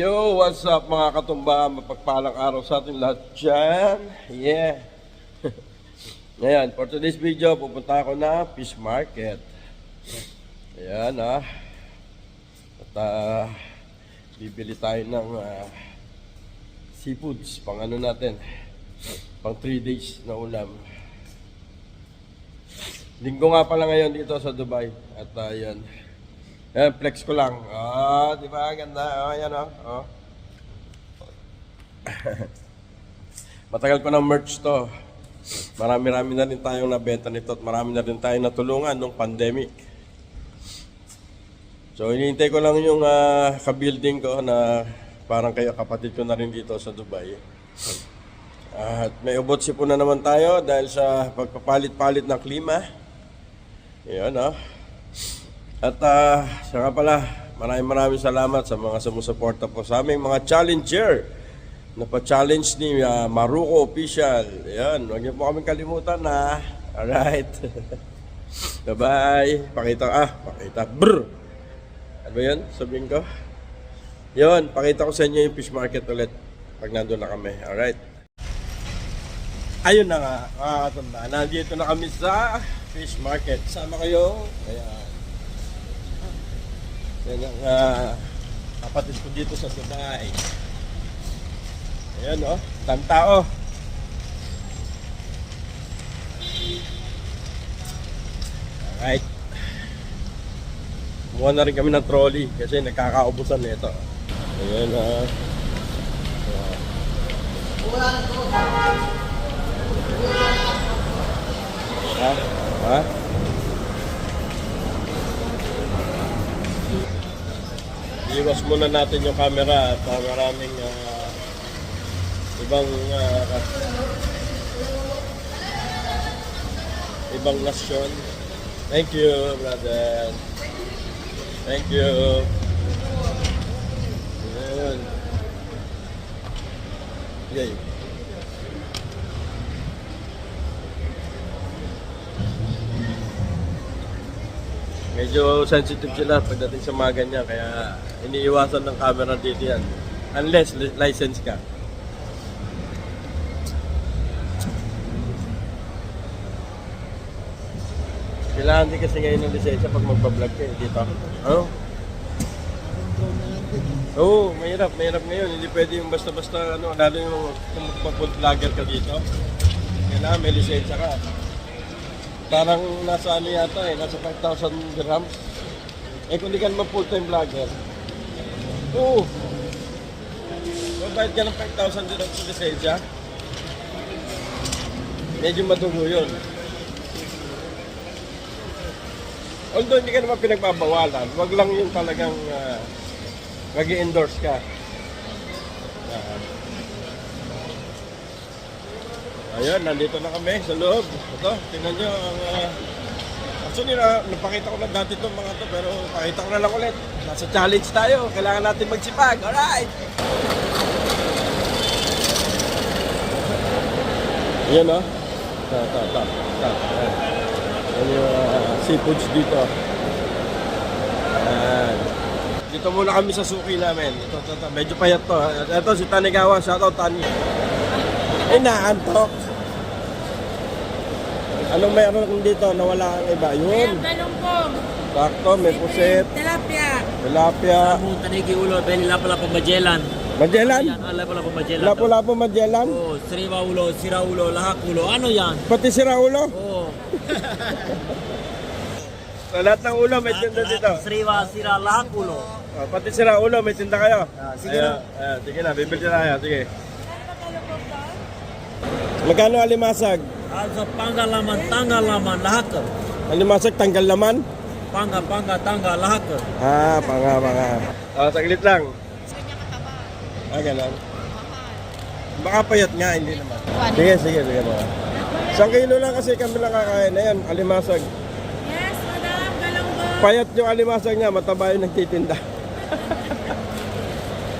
Yo, what's up mga katumba? Mapagpalang araw sa ating lahat dyan. Yeah. Ngayon, for today's video, pupunta ako na fish market. Ayan ah. At ah, bibili tayo ng ah, seafoods pang ano natin. Pang 3 days na ulam. Linggo nga pala ngayon dito sa Dubai. At uh. Ayan, flex ko lang. Ah, di ba? Ganda. Oh, ayan oh. oh. Matagal ko ng merch to. Marami-rami na rin tayong nabenta nito at marami na rin tayong natulungan nung pandemic. So, hinihintay ko lang yung ah, ka-building ko na parang kayo kapatid ko na rin dito sa Dubai. At may ubot sipo na naman tayo dahil sa pagpapalit-palit ng klima. Ayan ah. At uh, siya nga pala, maraming maraming salamat sa mga sumusuporta po sa aming mga challenger na pa-challenge ni ah, Maruko Official. Ayan, huwag niyo po kaming kalimutan na. Alright. Bye-bye. Pakita, ah, pakita. Brr! Ano ba yun? Sabihin ko. Yun, pakita ko sa inyo yung fish market ulit pag nandun na kami. Alright. Ayun na nga, mga katanda. Nandito na kami sa fish market. Sama kayo. Ayan. Yan ang ah, kapatid ko dito sa Dubai. Ayan o, oh, dami tao. Alright. Kumuha na rin kami ng trolley kasi nagkakaubusan nito. Ayan ah. Ha? Ha? Iwas muna natin yung camera at uh, maraming ah, ibang ah, ibang nasyon. Thank you, brother. Thank you. Ayan. Yay. Medyo sensitive sila pagdating sa mga ganyan, kaya iniiwasan ng camera dito yan. Unless li- license ka. Kailangan din kasi ngayon ng lisensya pag magbablog ka eh, dito. Ano? Oo, oh, mahirap, mahirap ngayon. Hindi pwede yung basta-basta, ano, lalo yung kung magpa-food vlogger ka dito. Kailangan may lisensya ka. Parang nasa ano yata eh, nasa 5,000 dirhams. Eh kung di ka naman full-time vlogger, oo. Mabayad ka ng 5,000 dirhams sa lisensya. Medyo madugo yun. Although hindi ka naman pinagbabawalan, wag lang yung talagang uh, mag endorse ka. Ah. Ayun, nandito na kami sa loob. Ito, tingnan nyo ang... Uh, actually, na, napakita ko na dati itong mga to, pero pakita ko na lang ulit. Nasa challenge tayo. Kailangan natin magsipag. Alright! Yan o. Ta, ta, ta, ta. Ayan. Yan yung uh, seafoods dito. Ayan. Dito muna kami sa suki namin. Ito, ito, ito. Medyo payat to. Ito si Tanigawa. Shoutout Tani. Eh, naantok. Anong meron dito na wala ang iba? Yun. Ayan, galunggong. Sakto, may puset, Tilapia. tilapia, Kamu tanigi ulo, beli lapa lapa magellan. magellan, Yan, ah, lapa magellan. lapu-lapu magellan, Oh, sriwa ulo, sira ulo, lahak ulo. Ano yan? pati sira ulo. Oh, Sa lahat ng ulo may tinda dito. sriwa, sira, lahak ulo. Oh, pati sira ulo may tinda kayo. Ah, sige Ayan, ayan, sige na, bibili na tayo. Sige. Magkano alimasag? Also, pangga laman, tangga laman, lahak. Alimasag tanggal laman? Pangga, pangga, tangga, lahak. Ah, panga, panga. Ah, saglit lang. Ah, ganun. Baka payat nga, hindi naman. Sige, sige, sige. Mga. Isang kilo lang kasi kami lang kakain. Ayan, alimasag. Yes, madam. Galunggong. Payat yung alimasag niya, mataba yung nagtitinda.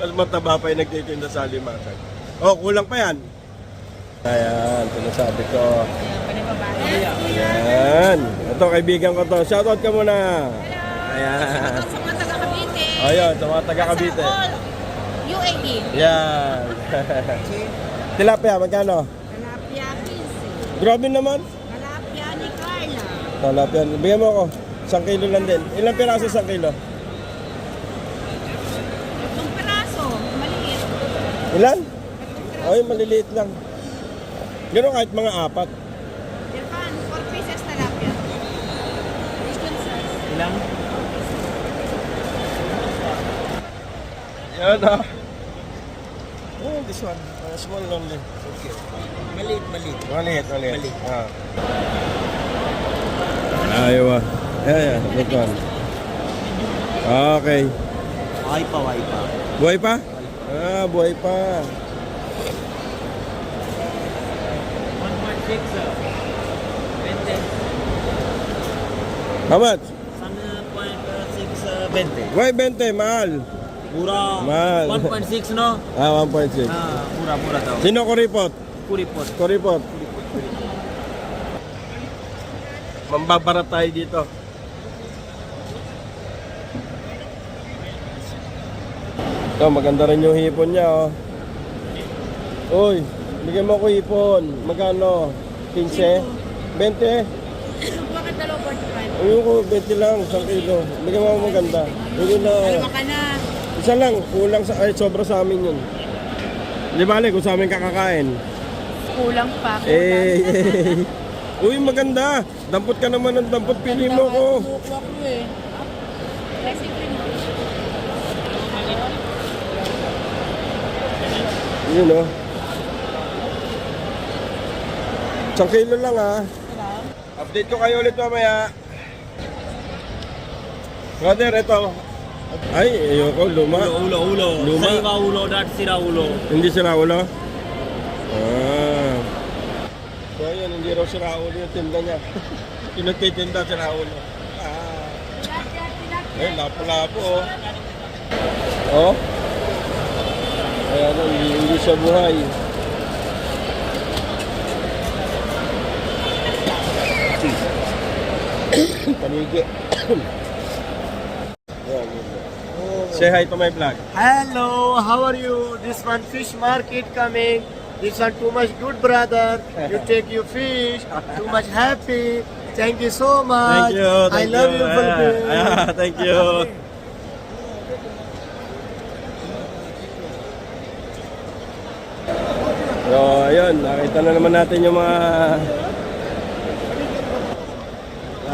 Mas mataba pa yung nagtitinda sa alimasag. Oh, kulang pa yan. Ayan, sinasabi ko. Ayan. Ito, kaibigan ko to. Shoutout ka muna. Ayan. Sa mga taga Cavite. Ayun, sa mga taga Cavite. Sa all Jackie. Yan. Tilapia, magkano? Kalapia 15. Grabe naman. Kalapia ni Carla. Tilapia, bigyan mo ako. Isang kilo lang din. Ilang piraso isang kilo? Itong peraso, maliit. Ilan? Ay, maliliit lang. Gano'n kahit mga apat. Irfan, 4 pieces talapia. Eastern size. Ilang? Yan ah. Oh, this one. Uh, small only. Maliit, maliit. Maliit, maliit. Maliit. Ah. Ayaw ah. Yeah, yeah. That one. Okay. Ay pa, ay pa. Buhay pa? Ah, buhay pa. 1.6 sir. 20. How much? 1.6 uh, 20. Why 20? Mahal. Pura Mahal. 1.6 no? Ah, 1.6. Ah, mura-mura daw. Sino kuripot? Kuripot. Kuripot. Mambabarat tayo dito. Ito, maganda rin yung hipon niya, oh. Uy, bigyan mo ko hipon. Magkano? 15? 20? Bakit dalawa 45? Ayun ko, 20 lang, 1 kilo. Bigyan mo ako maganda. Hindi na. Dalawa ka na. Isa lang, kulang sa, ay, sobra sa amin yun. Di bale, kung sa amin kakakain. Kulang pa. Eh, eh. Uy, maganda. Dampot ka naman ng dampot. Pili mo ko. Kumukuha ko eh. Yun, oh. Isang kilo lang, ha. Update ko kayo ulit mamaya. Brother, ito. Ay, ayoko, luma. Ulo, ulo, ulo. Luma. Sariwa ulo, dat sira ulo. Hindi sira ulo? Ah. So, yun, hindi raw sira ulo yung tinda niya. yung nagtitinda, sira ulo. Ah. Ay, lapo-lapo, oh. Oh. Ayan, hindi, hindi siya buhay. Panigi. Say hi to my vlog. Hello, how are you? This one fish market coming. This one too much good brother. You take your fish. Too much happy. Thank you so much. Thank you. I Thank love you. you, Bulbul. Ah, ah, thank you. So, ayun, nakita na naman natin yung mga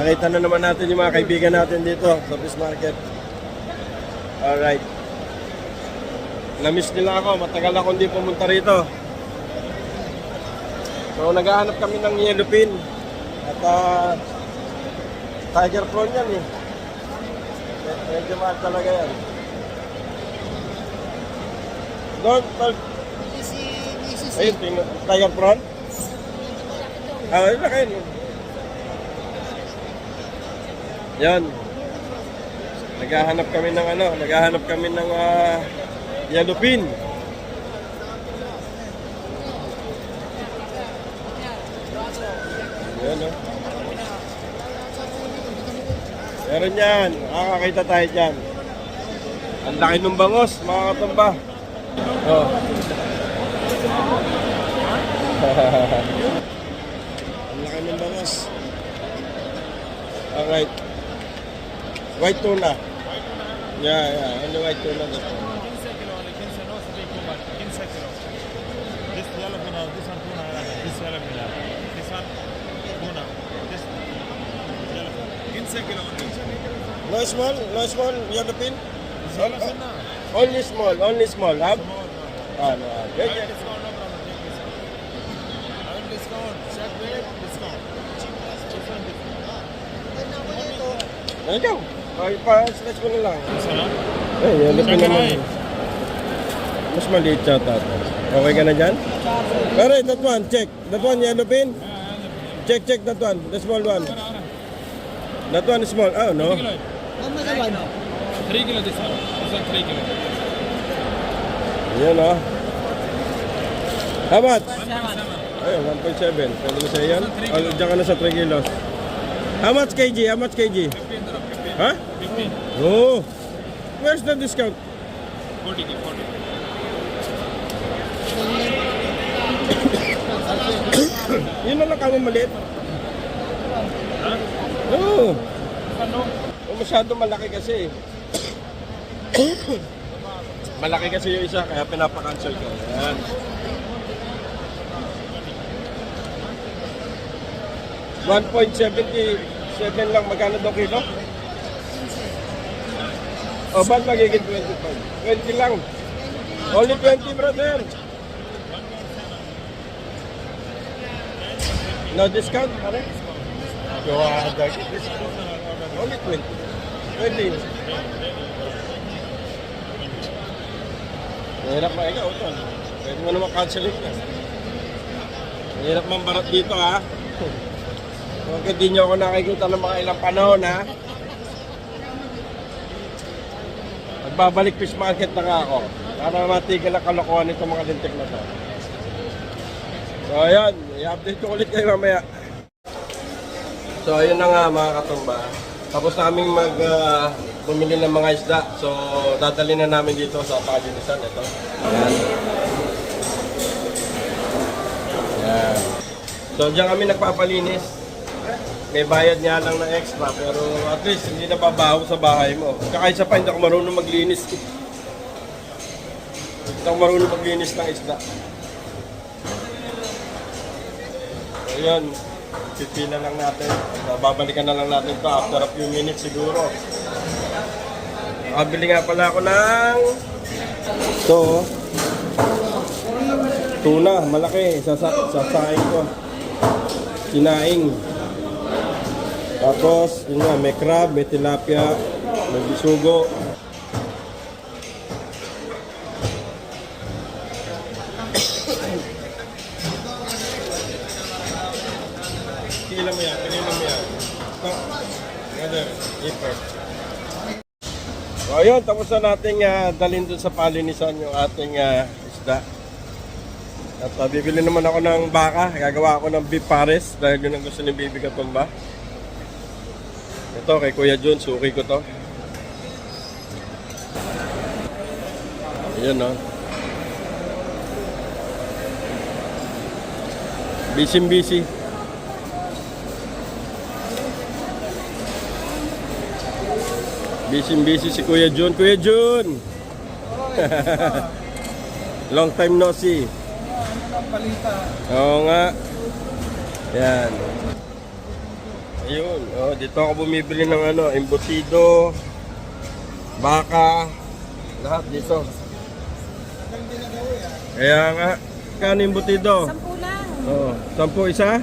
Nakita na naman natin yung mga kaibigan natin dito sa fish market. Alright. Namiss nila ako, matagal ako hindi pumunta rito. So, naghahanap kami ng yellow pin. At ah, Tiger prawn yan eh. Med- Medyo mahal talaga yan. Doon, tol. Ayun, tingnan. Tiger prawn? Ah, ayun na kayo. Yan. Naghahanap kami ng ano, naghahanap kami ng ah, yellow pin. Yan oh. Meron yan. Makakakita tayo dyan. Ang laki ng bangos, mga katumba. Oh. Ang laki ng bangos. Alright. White tuna. Yeah, yeah. Only white tuna. That one. 15 kilo only, 15 no, so big too much. 15 kilo. This yellow tuna, this one this yellow tuna. This one yellow tuna. 15 kilo only. No small? No small yellow pin? Yellow tuna. Only small, only small. Have? Small, no. Ah, no. ah. I Yeah, will yeah. discount, no problem. I discount. Check discount. Cheap? Ay, pa-stretch mo na lang. Huh? Eh, yellow Check naman. it Mas maliit siya tata. Okay ka na dyan? Pero that one, check. That one, yellow pin? Check, check that one. The small one. That one is small. Oh, no. Three kilo this one. This one three kilo. Yan, oh. How much? Ayun, 1.7. Pwede mo sa'yo yan? Diyan ka na sa 3 kilos. How much kg? How much kg? Ha? 15. Oh. Where's the discount? 40 kilo, 40. Yun na lang kami maliit. Oo. Oh, masyado malaki kasi. malaki kasi yung isa, kaya pinapakancel ko. Ayan. One point seven lang magkano daw kilo? O ba't magiging 25? 20 lang. Only 20 brother. No discount? Pare? Go ahead. Only 20. 20. Mahirap na ikaw, ito. Pwede mo naman cancelin ka. Mahirap man barat dito, ha? Huwag hindi nyo ako nakikita ng mga ilang panahon, ha? Magbabalik fish market na nga ako. Para matigil ang kalokohan nito mga lintik na to. So, ayan. I-update ko ulit kayo mamaya. So ayun na nga mga katumba. Tapos naming mag ah, bumili ng mga isda. So dadali na namin dito sa Paginisan. Ito. Ayan. Ayan. So diyan kami nagpapalinis. May bayad niya lang na extra pero at least hindi na babaho sa bahay mo. Kaka isa pa hindi ako marunong maglinis. Hindi ako marunong maglinis ng isda. So yun, pipila lang natin. Babalikan na lang natin to after a few minutes siguro. Nakabili nga pala ako ng ito. Tuna, malaki. Sasa sasaing ko. Sinaing. Tapos, yun nga, may crab, may tilapia, may bisugo. Ipper. So ayun, tapos na nating ah, dalhin dun sa palinisan yung ating ah, isda. At ah, bibili naman ako ng baka, gagawa ako ng beef pares dahil yun ang gusto ni Bibi Katumba. Ito kay Kuya John, suki ko to. Ayan no. Busy busy. Busy busy si Kuya Jun. Kuya Jun! Long time no see. Oo nga. Yan. Ayun. Oh, dito ako bumibili ng ano, embutido, baka, lahat dito. Kaya nga, kano embutido? Sampu lang. Oo, sampu isa?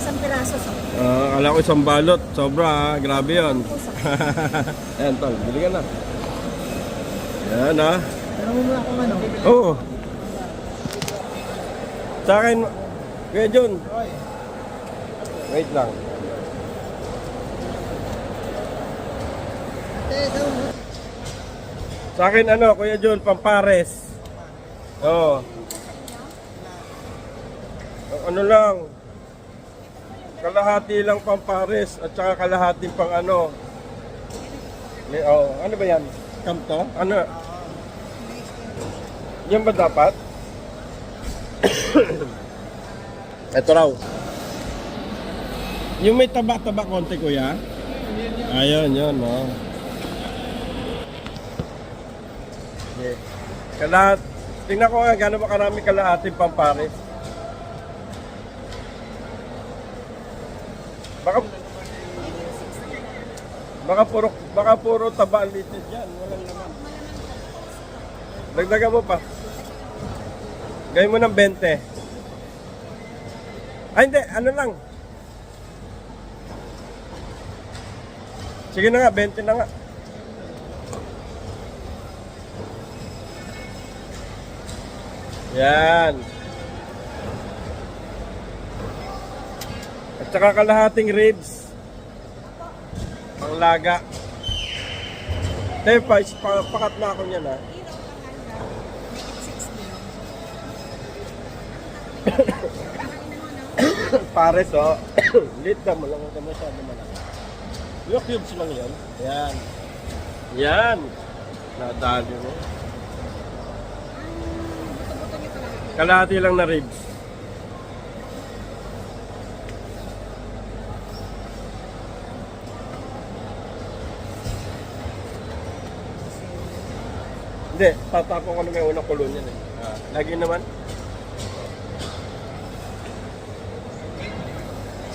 Isang piraso sa Ah, akala ko isang balot. Sobra ha. Grabe yun. Ayan, tol. Bili ka na. Yan ha. Pero mo kung ano. Oo. Sa akin, Kuya John. Wait lang. Sa akin ano, Kuya John, pampares. Oo. Ano lang, kalahati lang pampares at saka kalahati pang ano. May, oh, ano ba yan? Kamto? Ano? Yan ba dapat? Ito raw. Yung may taba-taba konti kuya? Ayun, yun, oh. Okay. Kalahat, tingnan ko nga gano'n ba karami kalahating pampares. Baka Baka puro baka puro taba ang litid diyan, walang laman. Dagdagan mo pa. Gawin mo ng 20. Ay hindi, ano lang. Sige na nga, 20 na nga. Yan. At saka kalahating ribs. Panglaga. Tepa, pa, pakat na ako niyan ha. Pares oh. Lit na mo lang ito masyado malaki. Yung cubes lang yan. Yan. Yan. Nadali mo. Kalahati lang na ribs. Hindi, tatapon ko na may unang kulon yan eh. Ah, lagi naman.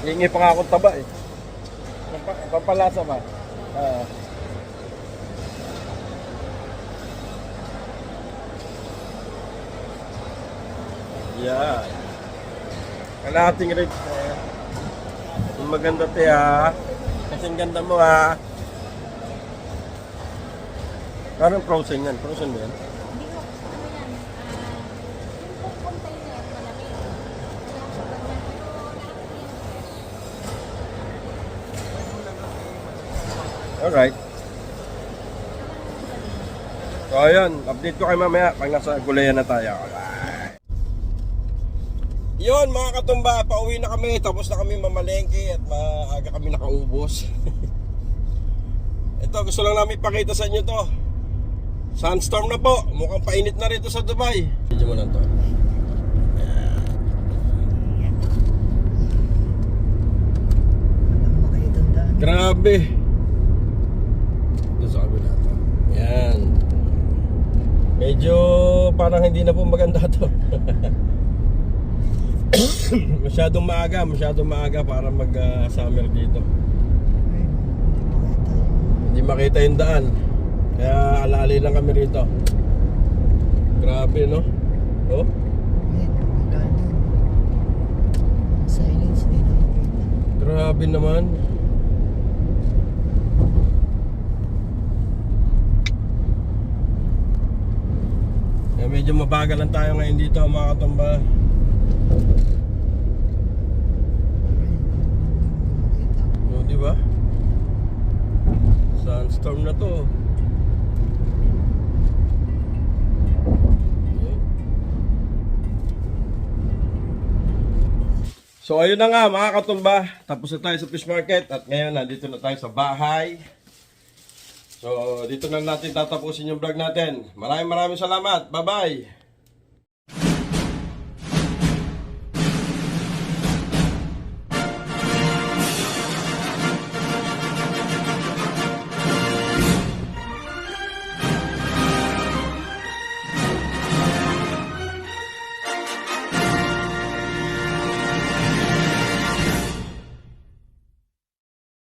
Hingi pa nga akong taba eh. Pampa- Pampalasa ba? Ah. Yan. Kalahating ribs eh. Ang maganda te ha. Kasing ganda mo ha. Parang frozen yan. Frozen ba yan? Ano ah. Alright. So ayun, update ko kayo mamaya pag nasa gulayan na tayo. Alright. Yun mga katumba, pauwi na kami. Tapos na kami mamalengke at maaga kami nakaubos. Ito, gusto lang namin pakita sa inyo to. Sunstorm na po. Mukhang painit na rito sa Dubai. Video mo lang to. Grabe. Doon sa. Yan. Medyo parang hindi na po maganda to. masyadong maaga, masyadong maaga para mag-summer dito. Hindi makita yung daan. Kaya alalay lang kami rito. Grabe, no? Oh, grabe naman. Eh, medyo mabagal lang tayo ngayon dito mga katumba. O, di ba? Sunstorm na to. Ayan. So ayun na nga mga katumba, tapos na tayo sa fish market at ngayon nandito na tayo sa bahay. So dito na natin tatapusin yung vlog natin. Maraming maraming salamat. Bye bye.